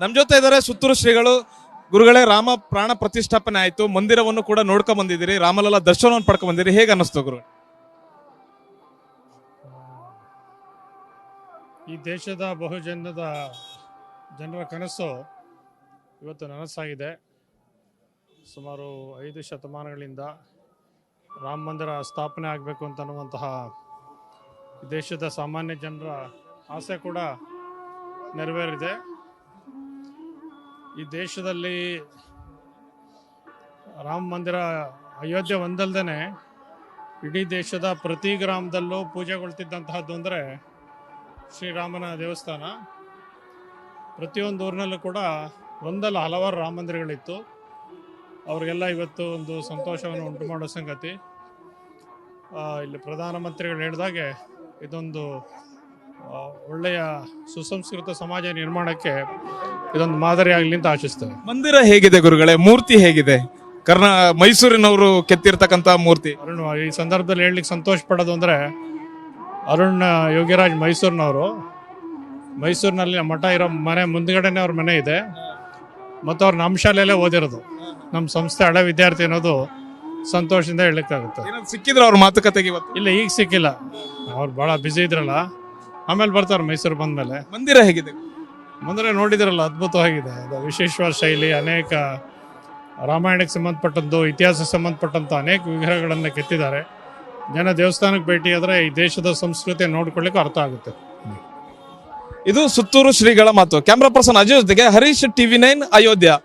ನಮ್ ಜೊತೆ ಇದ್ದಾರೆ ಸುತ್ತೂರು ಶ್ರೀಗಳು. ಗುರುಗಳೇ, ರಾಮ ಪ್ರಾಣ ಪ್ರತಿಷ್ಠಾಪನೆ ಆಯಿತು. ಮಂದಿರವನ್ನು ಕೂಡ ನೋಡ್ಕೊಂಡ್ ಬಂದಿದ್ದೀರಿ. ರಾಮಲಲ್ಲ ದರ್ಶನವನ್ನು ಪಡ್ಕೊಂಡ್ ಬಂದಿರಿ ಹೇಗೆ ಅನ್ನಿಸ್ತು ಗುರು ಈ ದೇಶದ ಬಹುಜನದ ಜನರ ಕನಸು ಇವತ್ತು ನನಸಾಗಿದೆ. ಸುಮಾರು ಐದು ಶತಮಾನಗಳಿಂದ ರಾಮ ಮಂದಿರ ಸ್ಥಾಪನೆ ಆಗಬೇಕು ಅಂತ ಅನ್ನುವಂತಹ ದೇಶದ ಸಾಮಾನ್ಯ ಜನರ ಆಸೆ ಕೂಡ ನೆರವೇರಿದೆ. ಈ ದೇಶದಲ್ಲಿ ರಾಮ ಮಂದಿರ ಅಯೋಧ್ಯೆ ಒಂದಲ್ದೇ ಇಡೀ ದೇಶದ ಪ್ರತಿ ಗ್ರಾಮದಲ್ಲೂ ಪೂಜೆಗೊಳ್ತಿದ್ದಂತಹದ್ದು ಅಂದರೆ ಶ್ರೀರಾಮನ ದೇವಸ್ಥಾನ. ಪ್ರತಿಯೊಂದು ಊರಿನಲ್ಲೂ ಕೂಡ ಒಂದಲ್ಲ ಹಲವಾರು ರಾಮ ಮಂದಿರಗಳಿತ್ತು. ಅವರಿಗೆಲ್ಲ ಇವತ್ತು ಒಂದು ಸಂತೋಷವನ್ನು ಉಂಟು ಮಾಡೋ ಸಂಗತಿ. ಇಲ್ಲಿ ಪ್ರಧಾನಮಂತ್ರಿಗಳು ಹೇಳಿದಾಗೆ ಇದೊಂದು ಒಳ್ಳೆಯ ಸುಸಂಸ್ಕೃತ ಸಮಾಜ ನಿರ್ಮಾಣಕ್ಕೆ ಇದೊಂದು ಮಾದರಿ ಆಗಲಿ ಅಂತ ಆಶಿಸ್ತೇವೆ ಮಂದಿರ ಹೇಗಿದೆ ಗುರುಗಳೇ? ಮೂರ್ತಿ ಹೇಗಿದೆ? ಕರ್ನಾ ಮೈಸೂರಿನವರು ಕೆತ್ತಿರ್ತಕ್ಕಂಥ ಮೂರ್ತಿ. ಅರುಣ್ ಈ ಸಂದರ್ಭದಲ್ಲಿ ಹೇಳಲಿಕ್ಕೆ ಸಂತೋಷ ಪಡೋದು ಅಂದರೆ ಅರುಣ್ ಯೋಗಿರಾಜ್ ಮೈಸೂರಿನವರು. ಮೈಸೂರಿನಲ್ಲಿ ಮಠ ಇರೋ ಮನೆ ಮುಂದ್ಗಡೆನೆ ಅವ್ರ ಮನೆ ಇದೆ. ಮತ್ತು ಅವ್ರು ನಮ್ಮ ಶಾಲೆಯಲ್ಲೇ ಓದಿರೋದು. ನಮ್ಮ ಸಂಸ್ಥೆ ಹಳೆ ವಿದ್ಯಾರ್ಥಿ ಅನ್ನೋದು ಸಂತೋಷದಿಂದ ಹೇಳಲಿಕ್ಕಾಗುತ್ತೆ. ಸಿಕ್ಕಿದ್ರೆ ಸಿಕ್ಕಿದ್ರ ಅವ್ರ ಮಾತುಕತೆಗೆ ಇವತ್ತು? ಇಲ್ಲ ಈಗ ಸಿಕ್ಕಿಲ್ಲ. ಅವ್ರು ಭಾಳ ಬ್ಯುಸಿ ಇದ್ರಲ್ಲ. ಆಮೇಲೆ ಬರ್ತಾರೆ ಮೈಸೂರು ಬಂದಮೇಲೆ. ಮಂದಿರ ಹೇಗಿದೆ? ಮಂದಿರ ನೋಡಿದಿರಲ್ಲ ಅದ್ಭುತವಾಗಿದೆ. ಅದು ವಿಶೇಷವಾದ ಶೈಲಿ ಅನೇಕ ರಾಮಾಯಣಕ್ಕೆ ಸಂಬಂಧಪಟ್ಟದ್ದು ಇತಿಹಾಸ ಸಂಬಂಧಪಟ್ಟಂಥ ಅನೇಕ ವಿಗ್ರಹಗಳನ್ನು ಕೆತ್ತಿದ್ದಾರೆ. ಜನ ದೇವಸ್ಥಾನಕ್ಕೆ ಭೇಟಿ ಆದರೆ ಈ ದೇಶದ ಸಂಸ್ಕೃತಿ ನೋಡ್ಕೊಳ್ಳಿಕ್ಕೆ ಅರ್ಥ ಆಗುತ್ತೆ. ಇದು ಸುತ್ತೂರು ಶ್ರೀಗಳ ಮಾತು. ಕ್ಯಾಮ್ರಾ ಪರ್ಸನ್ ಅಜಯ್ ಜೊತೆಗೆ ಹರೀಶ್ ಟಿವಿ ನೈನ್ ಅಯೋಧ್ಯ.